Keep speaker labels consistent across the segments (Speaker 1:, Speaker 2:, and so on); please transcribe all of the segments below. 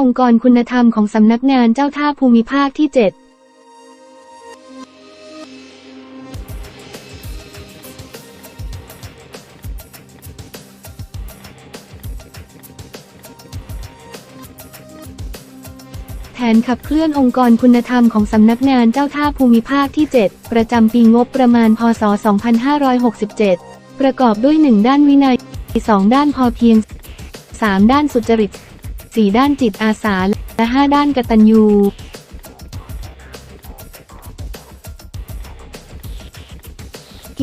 Speaker 1: องค์กรคุณธรรมของสำนักงานเจ้าท่าภูมิภาคที่ 7แผนขับเคลื่อนองค์กรคุณธรรมของสำนักงานเจ้าท่าภูมิภาคที่ 7 ประจำปีงบประมาณ พศ 2567 ประกอบด้วย 1 ด้านวินัย 2 ด้านพอเพียง 3 ด้านสุจริต 4 ด้านจิตอาสา และ 5 ด้านกตัญญู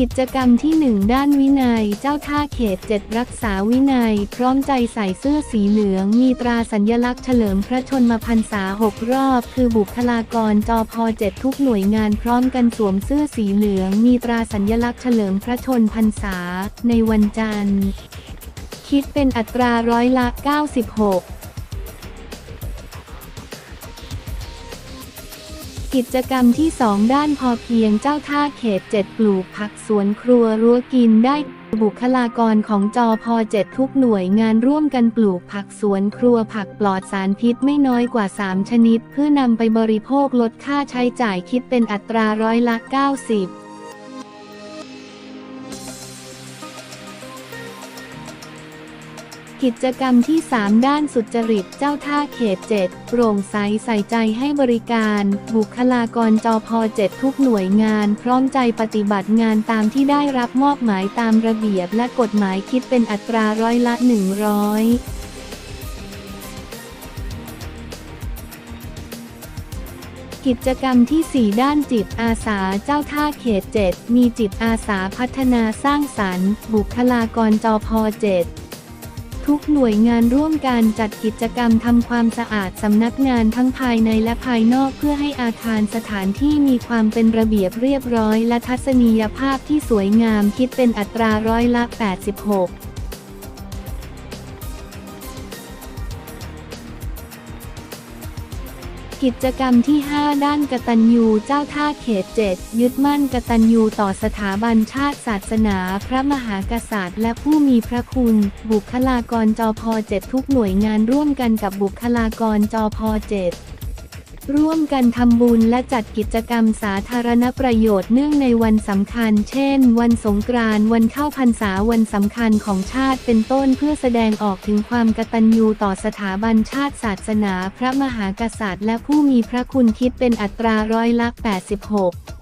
Speaker 1: กิจกรรมที่ 1 ด้านวินัย เจ้าท่าเขต 7 รักษาวินัย พร้อมใจใส่เสื้อสีเหลือง มีตราสัญลักษณ์เฉลิมพระชนมพรรษา 6 รอบ คือบุคลากรจอพอ7ทุกหน่วยงานพร้อมกันสวมเสื้อสีเหลือง มีตราสัญลักษณ์เฉลิมพระชนพรรษา ในวันจันทร์ คิดเป็นอัตราร้อยละ 96 กิจกรรมที่ 2 ด้านพอเพียงเจ้าท่าเขต 7 ปลูกผักสวนครัวรั้วกินได้บุคลากรของจอพอ7ทุกหน่วยงานร่วมกันปลูกผักสวนครัวผักปลอดสารพิษไม่น้อยกว่า 3 ชนิด เพื่อนำไปบริโภคลดค่าใช้จ่ายคิดเป็นอัตราร้อยละ 90 กิจกรรมที่ 3 ด้านสุจริตเจ้าท่าเขต 7 โปร่งใสใส่ใจให้บริการ บุคลากรจอพอ7ทุกหน่วยงาน พร้อมใจปฏิบัติงานตามที่ได้รับมอบหมายตามระเบียบและกฎหมายคิดเป็นอัตราร้อยละ 100กิจกรรมที่ 4 ด้านจิตอาสาเจ้าท่าเขต 7 มีจิตอาสาพัฒนาสร้างสรรค์ บุคลากรจอพอ7 ทุกหน่วยงานร่วมกันจัดกิจกรรมทำความสะอาดสำนักงานทั้งภายในและภายนอกเพื่อให้อาคารสถานที่มีความเป็นระเบียบเรียบร้อยและทัศนียภาพที่สวยงามคิดเป็นอัตราร้อยละ 86 กิจกรรมที่ 5 ด้านกตัญญูเจ้าท่าเขต 7 ยึดมั่นกตัญญูต่อสถาบันชาติศาสนา พระมหากษัตริย์ และผู้มีพระคุณ บุคลากรจอพอ7ทุกหน่วยงานร่วมกันกับบุคลากรจอพอ7 ร่วมกันทำบุญและจัดกิจกรรมสาธารณประโยชน์เนื่องในวันสำคัญ เช่น วันสงกรานต์ วันเข้าพรรษา วันสำคัญของชาติ เป็นต้นเพื่อแสดงออกถึงความกตัญญูต่อสถาบันชาติศาสนา พระมหากษัตริย์ และผู้มีพระคุณคิดเป็นอัตราร้อยละ 86